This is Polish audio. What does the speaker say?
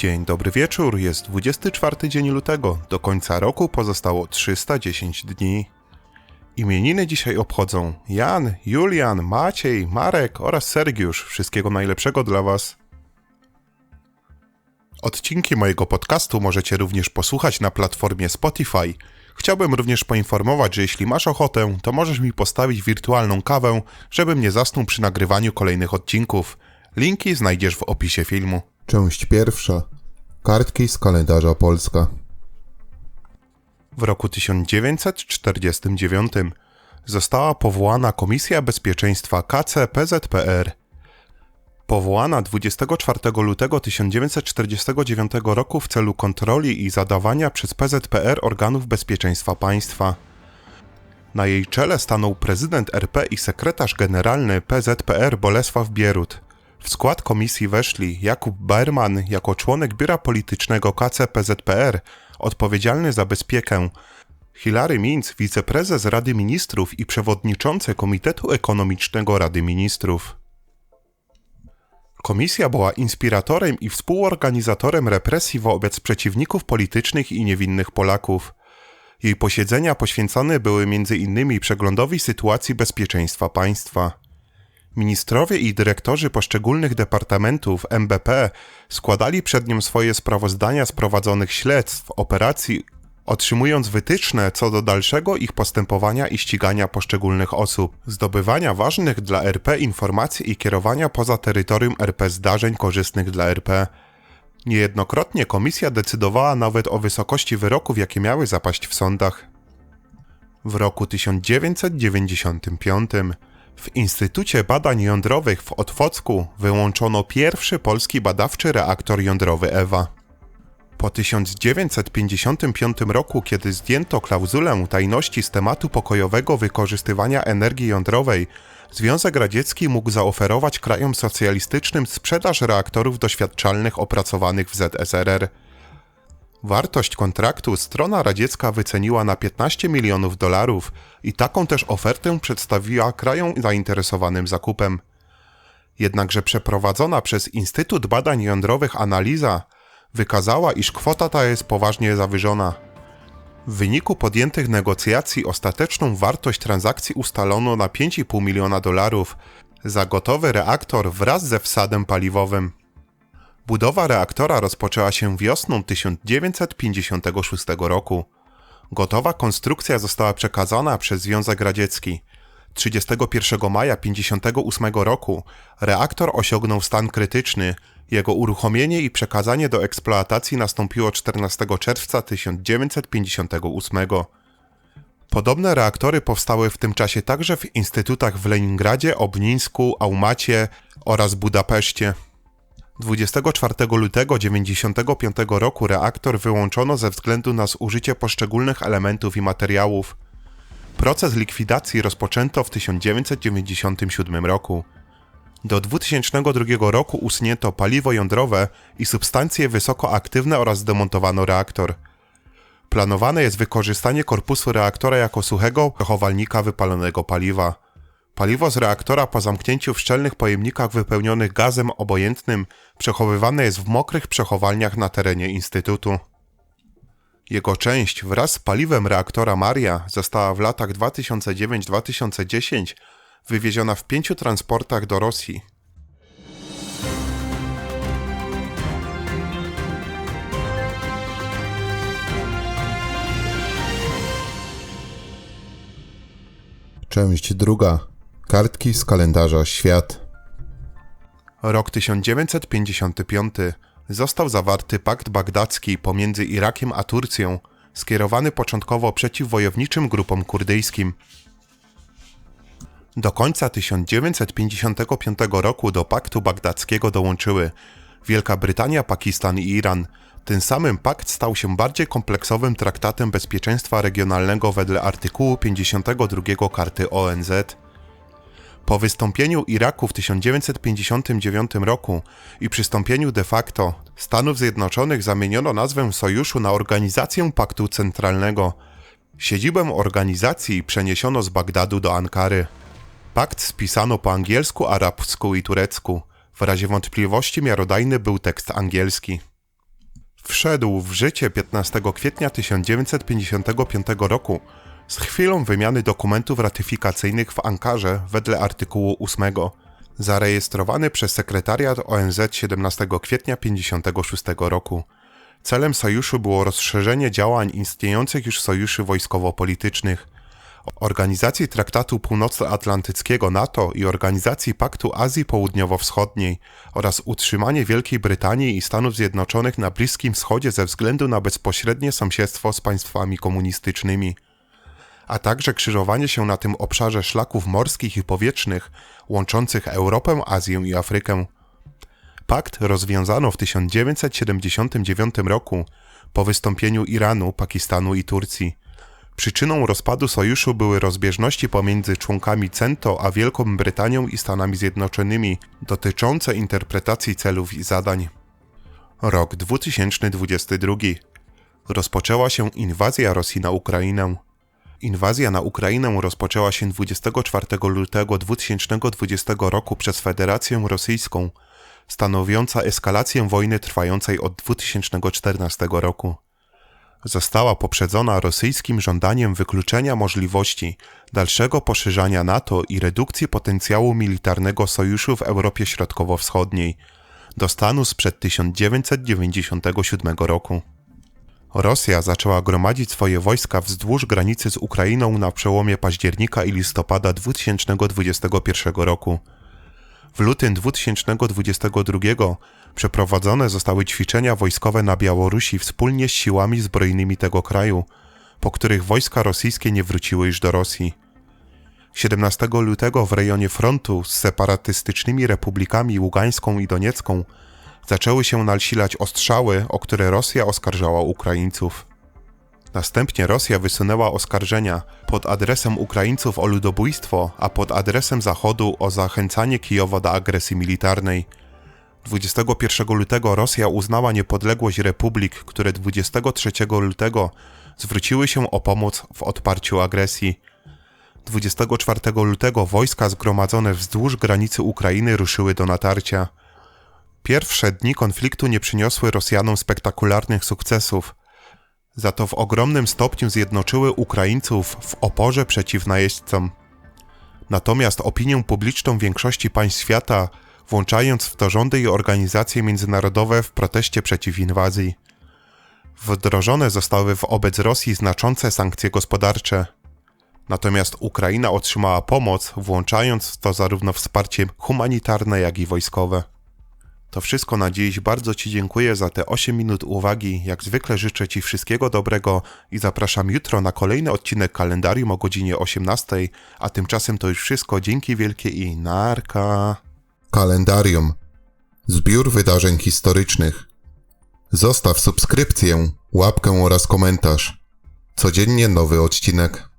Dzień dobry wieczór, jest 24 dzień lutego, do końca roku pozostało 310 dni. Imieniny dzisiaj obchodzą Jan, Julian, Maciej, Marek oraz Sergiusz. Wszystkiego najlepszego dla Was. Odcinki mojego podcastu możecie również posłuchać na platformie Spotify. Chciałbym również poinformować, że jeśli masz ochotę, to możesz mi postawić wirtualną kawę, żebym nie zasnął przy nagrywaniu kolejnych odcinków. Linki znajdziesz w opisie filmu. Część pierwsza. Kartki z kalendarza Polska. W roku 1949 została powołana Komisja Bezpieczeństwa KCPZPR. Powołana 24 lutego 1949 roku w celu kontroli i zadawania przez PZPR organów bezpieczeństwa państwa. Na jej czele stanął prezydent RP i sekretarz generalny PZPR Bolesław Bierut. W skład komisji weszli Jakub Berman jako członek biura politycznego KCPZPR, odpowiedzialny za bezpiekę, Hilary Minc, wiceprezes Rady Ministrów i przewodniczący Komitetu Ekonomicznego Rady Ministrów. Komisja była inspiratorem i współorganizatorem represji wobec przeciwników politycznych i niewinnych Polaków. Jej posiedzenia poświęcone były m.in. przeglądowi sytuacji bezpieczeństwa państwa. Ministrowie i dyrektorzy poszczególnych departamentów MBP składali przed nią swoje sprawozdania z prowadzonych śledztw, operacji, otrzymując wytyczne co do dalszego ich postępowania i ścigania poszczególnych osób, zdobywania ważnych dla RP informacji i kierowania poza terytorium RP zdarzeń korzystnych dla RP. Niejednokrotnie komisja decydowała nawet o wysokości wyroków, jakie miały zapaść w sądach. W roku 1995 w Instytucie Badań Jądrowych w Otwocku wyłączono pierwszy polski badawczy reaktor jądrowy EWA. Po 1955 roku, kiedy zdjęto klauzulę tajności z tematu pokojowego wykorzystywania energii jądrowej, Związek Radziecki mógł zaoferować krajom socjalistycznym sprzedaż reaktorów doświadczalnych opracowanych w ZSRR. Wartość kontraktu strona radziecka wyceniła na 15 milionów dolarów i taką też ofertę przedstawiła krajom zainteresowanym zakupem. Jednakże przeprowadzona przez Instytut Badań Jądrowych analiza wykazała, iż kwota ta jest poważnie zawyżona. W wyniku podjętych negocjacji ostateczną wartość transakcji ustalono na 5,5 miliona dolarów za gotowy reaktor wraz ze wsadem paliwowym. Budowa reaktora rozpoczęła się wiosną 1956 roku. Gotowa konstrukcja została przekazana przez Związek Radziecki. 31 maja 1958 roku reaktor osiągnął stan krytyczny. Jego uruchomienie i przekazanie do eksploatacji nastąpiło 14 czerwca 1958. Podobne reaktory powstały w tym czasie także w instytutach w Leningradzie, Obnińsku, Aumacie oraz Budapeszcie. 24 lutego 1995 roku reaktor wyłączono ze względu na zużycie poszczególnych elementów i materiałów. Proces likwidacji rozpoczęto w 1997 roku. Do 2002 roku usunięto paliwo jądrowe i substancje wysokoaktywne oraz demontowano reaktor. Planowane jest wykorzystanie korpusu reaktora jako suchego przechowalnika wypalonego paliwa. Paliwo z reaktora po zamknięciu w szczelnych pojemnikach wypełnionych gazem obojętnym przechowywane jest w mokrych przechowalniach na terenie Instytutu. Jego część wraz z paliwem reaktora Maria została w latach 2009-2010 wywieziona w pięciu transportach do Rosji. Część druga. Kartki z kalendarza Świat. Rok 1955 został zawarty pakt bagdacki pomiędzy Irakiem a Turcją, skierowany początkowo przeciw wojowniczym grupom kurdyjskim. Do końca 1955 roku do paktu bagdackiego dołączyły Wielka Brytania, Pakistan i Iran. Tym samym pakt stał się bardziej kompleksowym traktatem bezpieczeństwa regionalnego wedle artykułu 52 Karty ONZ. Po wystąpieniu Iraku w 1959 roku i przystąpieniu de facto Stanów Zjednoczonych zamieniono nazwę sojuszu na Organizację Paktu Centralnego. Siedzibę organizacji przeniesiono z Bagdadu do Ankary. Pakt spisano po angielsku, arabsku i turecku. W razie wątpliwości miarodajny był tekst angielski. Wszedł w życie 15 kwietnia 1955 roku z chwilą wymiany dokumentów ratyfikacyjnych w Ankarze wedle artykułu 8, zarejestrowany przez sekretariat ONZ 17 kwietnia 1956 roku. Celem sojuszu było rozszerzenie działań istniejących już sojuszy wojskowo-politycznych, Organizacji Traktatu Północnoatlantyckiego NATO i Organizacji Paktu Azji Południowo-Wschodniej oraz utrzymanie Wielkiej Brytanii i Stanów Zjednoczonych na Bliskim Wschodzie ze względu na bezpośrednie sąsiedztwo z państwami komunistycznymi, a także krzyżowanie się na tym obszarze szlaków morskich i powietrznych łączących Europę, Azję i Afrykę. Pakt rozwiązano w 1979 roku po wystąpieniu Iranu, Pakistanu i Turcji. Przyczyną rozpadu sojuszu były rozbieżności pomiędzy członkami CENTO a Wielką Brytanią i Stanami Zjednoczonymi dotyczące interpretacji celów i zadań. Rok 2022. Rozpoczęła się inwazja Rosji na Ukrainę. Inwazja na Ukrainę rozpoczęła się 24 lutego 2020 roku przez Federację Rosyjską, stanowiąca eskalację wojny trwającej od 2014 roku została poprzedzona rosyjskim żądaniem wykluczenia możliwości dalszego poszerzania NATO i redukcji potencjału militarnego sojuszu w Europie Środkowo-Wschodniej do stanu sprzed 1997 roku. Rosja zaczęła gromadzić swoje wojska wzdłuż granicy z Ukrainą na przełomie października i listopada 2021 roku. W lutym 2022 przeprowadzone zostały ćwiczenia wojskowe na Białorusi wspólnie z siłami zbrojnymi tego kraju, po których wojska rosyjskie nie wróciły już do Rosji. 17 lutego w rejonie frontu z separatystycznymi republikami Ługańską i Doniecką zaczęły się nasilać ostrzały, o które Rosja oskarżała Ukraińców. Następnie Rosja wysunęła oskarżenia pod adresem Ukraińców o ludobójstwo, a pod adresem Zachodu o zachęcanie Kijowa do agresji militarnej. 21 lutego Rosja uznała niepodległość republik, które 23 lutego zwróciły się o pomoc w odparciu agresji. 24 lutego wojska zgromadzone wzdłuż granicy Ukrainy ruszyły do natarcia. Pierwsze dni konfliktu nie przyniosły Rosjanom spektakularnych sukcesów, za to w ogromnym stopniu zjednoczyły Ukraińców w oporze przeciw najeźdźcom. Natomiast opinię publiczną większości państw świata, włączając w to rządy i organizacje międzynarodowe w proteście przeciw inwazji. Wdrożone zostały wobec Rosji znaczące sankcje gospodarcze. Natomiast Ukraina otrzymała pomoc, włączając w to zarówno wsparcie humanitarne, jak i wojskowe. To wszystko na dziś. Bardzo Ci dziękuję za te 8 minut uwagi. Jak zwykle życzę Ci wszystkiego dobrego i zapraszam jutro na kolejny odcinek kalendarium o godzinie 18. A tymczasem to już wszystko. Dzięki wielkie i narka. Kalendarium. Zbiór wydarzeń historycznych. Zostaw subskrypcję, łapkę oraz komentarz. Codziennie nowy odcinek.